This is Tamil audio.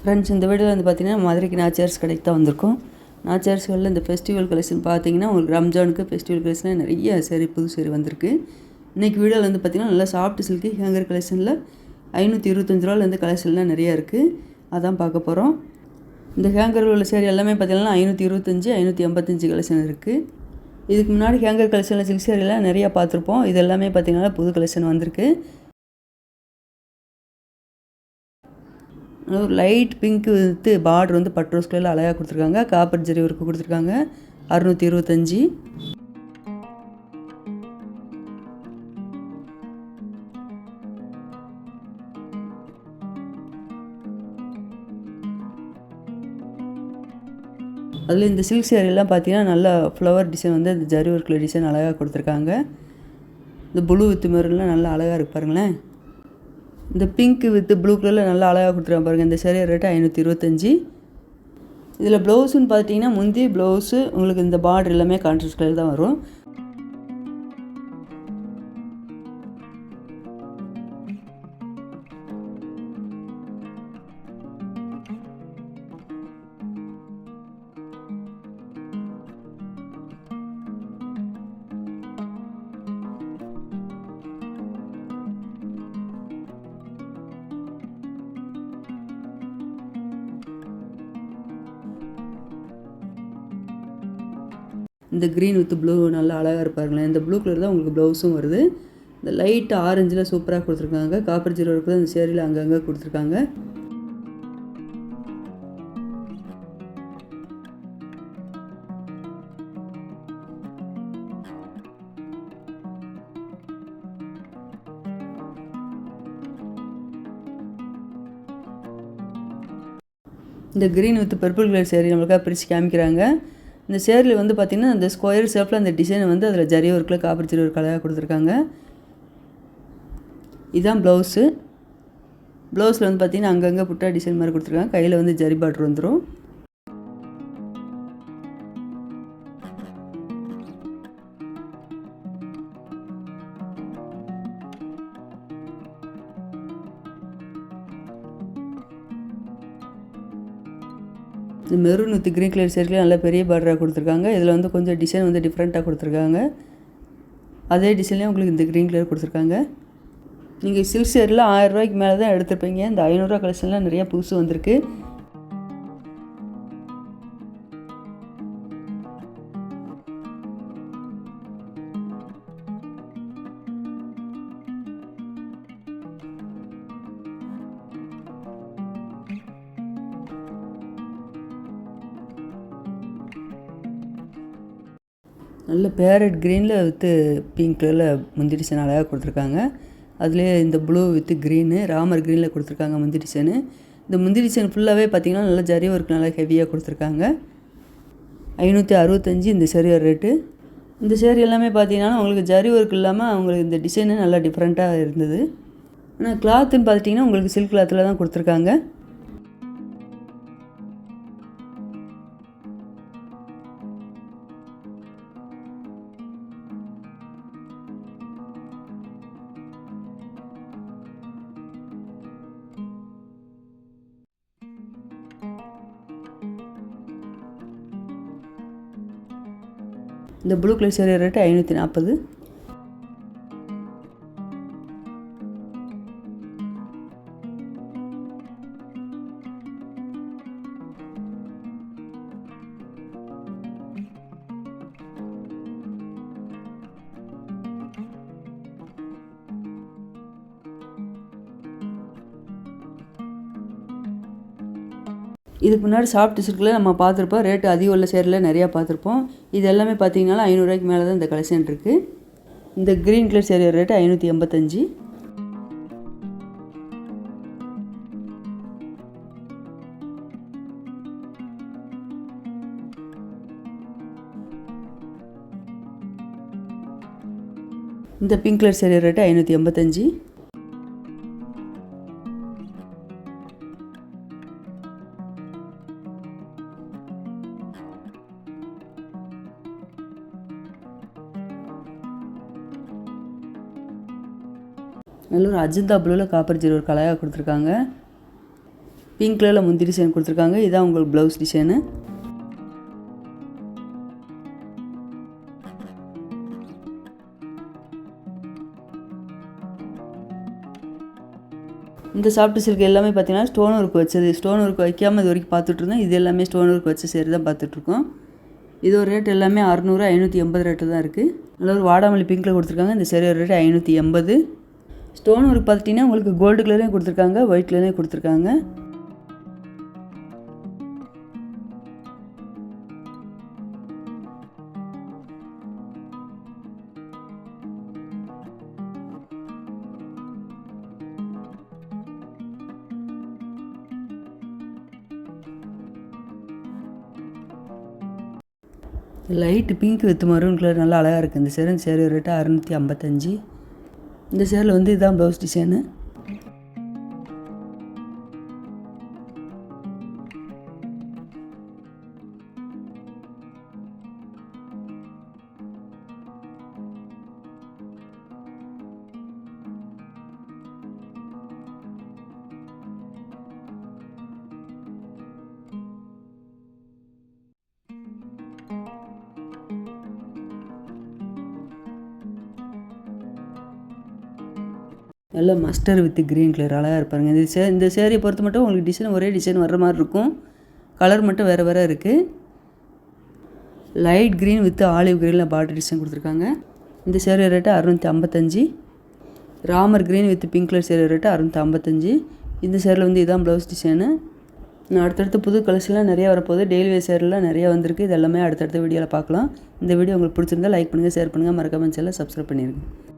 ஃப்ரெண்ட்ஸ் இந்த வீடியோவில் வந்து பார்த்தீங்கன்னா மதுரைக்கு நாச்சேர்ஸ் கடைக்கு தான் வந்திருக்கோம். நாச்சியார்ஸ்களில் இந்த ஃபெஸ்டிவல் கலெக்ஷன் பார்த்தீங்கன்னா உங்களுக்கு ரம்ஜானுக்கு ஃபெஸ்டிவல் கலெக்ஷன் நிறைய சரி புது சரி வந்திருக்கு. இன்றைக்கி வீடியோவில் வந்து பார்த்திங்கன்னா நல்லா சாஃப்ட் சில்க்கு ஹேங்கர் கலெக்ஷனில் ஐநூற்றி இருபத்தஞ்சு ரூபாலேருந்து கலெக்ஷன்லாம் நிறையா இருக்குது அதான் பார்க்க போகிறோம் இந்த ஹேங்கர் உள்ள சேரீ எல்லாமே பார்த்தீங்கன்னா ஐநூற்றி இருபத்தஞ்சி ஐநூற்றி எண்பத்தஞ்சு கலெக்ஷன் இருக்குது இதுக்கு முன்னாடி ஹேங்கர் கலெக்ஷனில் சில்க் சேரீலாம் நிறையா பார்த்துருப்போம். இது எல்லாமே பார்த்திங்கன்னா புது கலெக்ஷன் வந்திருக்கு. ஒரு லைட் பிங்க் வித்து பார்டர் வந்து பட் ரோஸ் கலரில் அழகாக கொடுத்துருக்காங்க. காப்பர் ஜெரி ஒர்க்கு கொடுத்துருக்காங்க. அறுநூற்றி இருபத்தஞ்சி. அதில் இந்த சில்க் சேரீலாம் பார்த்தீங்கன்னா நல்லா ஃப்ளவர் டிசைன் வந்து அந்த ஜரி ஒர்க்கில் டிசைன் அழகாக கொடுத்துருக்காங்க. இந்த ப்ளூ வித்து மெரூன்லாம் நல்லா அழகாக இருக்கு பாருங்களேன். இந்த பிங்க்கு வித்து ப்ளூ கலரில் நல்லா அழகாக கொடுத்துருக்காங்க பாருங்கள் இந்த சேரீ ரேட்டு ஐநூற்றி இருபத்தஞ்சி. இதில் ப்ளவுஸுன்னு பார்த்தீங்கன்னா முந்தி ப்ளவுஸு உங்களுக்கு இந்த பார்டர் எல்லாமே கான்ட்ராஸ்ட் கலர் தான் வரும். இந்த க்ரீன் வித் ப்ளூ நல்லா அழகாக இருப்பாருங்களேன் இந்த ப்ளூ கலர் தான் உங்களுக்கு ப்ளவுஸும் வருது. இந்த லைட் ஆரஞ்சில் சூப்பராக கொடுத்துருக்காங்க. காப்பர் ஜீரோ இருக்கிறது அந்த சேரியில் அங்கங்கே கொடுத்துருக்காங்க. இந்த green with purple colour sari நம்மளுக்காக பிரித்து காமிக்கிறாங்க. இந்த சேரில் வந்து பார்த்திங்கன்னா அந்த ஸ்கொயர் ஷேப்பில் அந்த டிசைன் வந்து அதில் ஜரி ஒர்க்கில் காப்பர் ஜரி ஒர்க் அழகாக கொடுத்துருக்காங்க. இதுதான் ப்ளவுஸு. ப்ளவுஸில் வந்து பார்த்திங்கன்னா அங்கங்கே புட்டா டிசைன் மாதிரி கொடுத்துருக்காங்க. கையில் வந்து ஜரி பாட்ரு வந்துடும் மெரூன் வித் க்ரீன் கலர் சேர்க்கலாம் நல்லா பெரிய பார்டராக கொடுத்துருக்காங்க. இதில் வந்து கொஞ்சம் டிசைன் வந்து டிஃப்ரெண்ட்டாக கொடுத்துருக்காங்க. அதே டிசைன்லேயே உங்களுக்கு இந்த க்ரீன் கலர் கொடுத்துருக்காங்க. நீங்கள் சில்க் சேரில் ஆயிரரூவாய்க்கு மேலே தான் எடுத்துருப்பீங்க. இந்த ஐநூறுரூவா கலெக்ஷன்லாம் நிறையா புதுசு வந்திருக்கு. நல்ல பேரட் க்ரீனில் வித்து பிங்க் கலரில் முந்தி டிசைன் அழகாக கொடுத்துருக்காங்க. அதுலேயே இந்த ப்ளூ வித்து க்ரீனு ராமர் க்ரீனில் கொடுத்துருக்காங்க முந்தி டிசைனு இந்த முந்தி டிசைன் ஃபுல்லாகவே பார்த்திங்கன்னா நல்லா ஜரி ஒர்க் நல்லா ஹெவியாக கொடுத்துருக்காங்க. ஐநூற்றி அறுபத்தஞ்சி இந்த சேரீ ரேட்டு இந்த சேரீ எல்லாமே பார்த்தீங்கன்னா உங்களுக்கு ஜரி ஒர்க் இல்லாமல் அவங்களுக்கு இந்த டிசைனு நல்லா டிஃப்ரெண்ட்டாக இருந்தது. ஆனால் கிளாத்துன்னு பார்த்துட்டிங்கன்னா உங்களுக்கு சில்க் கிளாத்தில் தான் கொடுத்துருக்காங்க. இந்த ப்ளூ கலர் சேரீ ரேட்டு ஐநூற்றி நாற்பது. இதுக்கு முன்னாடி சாஃப்ட் சில்கில் நம்ம பார்த்துருப்போம். ரேட்டு அதிகம் உள்ள சேரில் நிறையா பார்த்துருப்போம். இது எல்லாமே பார்த்தீங்கன்னா ஐநூறுரூவாய்க்கு மேலே தான் இந்த கலெக்ஷன் இருக்குது இந்த க்ரீன் கலர் சேரீ ரேட்டு ஐநூற்றி எண்பத்தஞ்சு. இந்த பிங்க் கலர் சேரீ ரேட்டு ஐநூற்றி எண்பத்தஞ்சு. நல்ல ஒரு அஜந்தா ப்ளூவில் காப்பர் ஜீரோ ஒரு கலையாக கொடுத்துருக்காங்க. பிங்க் கலரில் முந்தி டிசைன் கொடுத்துருக்காங்க. இதான் உங்களுக்கு ப்ளவுஸ் டிசைனு இந்த சாஃப்ட் சில்க் எல்லாமே பார்த்தீங்கன்னா ஸ்டோன் ஒர்க் வச்சது. ஸ்டோன் ஒர்க் வைக்காமல் இது வரைக்கும் பார்த்துட்ருந்தேன் இது எல்லாமே ஸ்டோன் ஒர்க் வச்ச சேரி தான் பார்த்துட்ருக்கோம் இது ஒரு ரேட் எல்லாமே அறநூறு ஐநூற்றி எண்பது ரேட்டு தான் இருக்குது நல்ல ஒரு வாடாமல்லி பிங்க்கில் கொடுத்துருக்காங்க. இந்த சேரி ரேட் ஐநூற்றி எண்பது. ஸ்டோன் ஒர்க் பார்த்துட்டிங்கன்னா உங்களுக்கு கோல்டு கலரையும் கொடுத்துருக்காங்க ஒயிட் கலரையும் கொடுத்துருக்காங்க. Light pink with maroon colour நல்லா அழகாக இருக்குது இந்த சேரன் சேரு ரேட்டு அறுநூற்றி ஐம்பத்தஞ்சு. இந்த சேரில் வந்து இதுதான் ப்ளவுஸ் டிசைனு நல்ல மஸ்டர் வித் க்ரீன் கலர் அழகாக இருப்பாருங்க. இந்த சே இந்த சேரீயை பொறுத்த மட்டும் உங்களுக்கு டிசைன் ஒரே டிசைன் வர்ற மாதிரி இருக்கும். கலர் மட்டும் வேறு வேறு இருக்குது லைட் க்ரீன் வித் ஆலிவ் க்ரீனில் பார்டர் டிசைன் கொடுத்துருக்காங்க. இந்த சேரீ ரேட்டு அறுநூற்றி ஐம்பத்தஞ்சு. Ramar green with pink colour sari rate அறுநூற்றி ஐம்பத்தஞ்சு. இந்த சேரில் வந்து இதான் ப்ளவுஸ் டிசைனு நான் அடுத்தடுத்து புது கலர்ஸ்லாம் நிறைய வரப்போகுது. டெய்லி வேர் சேரெலாம் நிறையா வந்திருக்கு. இது எல்லாமே அடுத்தடுத்த வீடியோவில் பார்க்கலாம். இந்த வீடியோ உங்களுக்கு பிடிச்சிருந்தா லைக் பண்ணுங்கள் ஷேர் பண்ணுங்கள் மறக்காமல் சேனலை சப்ஸ்கிரைப் பண்ணிடுங்க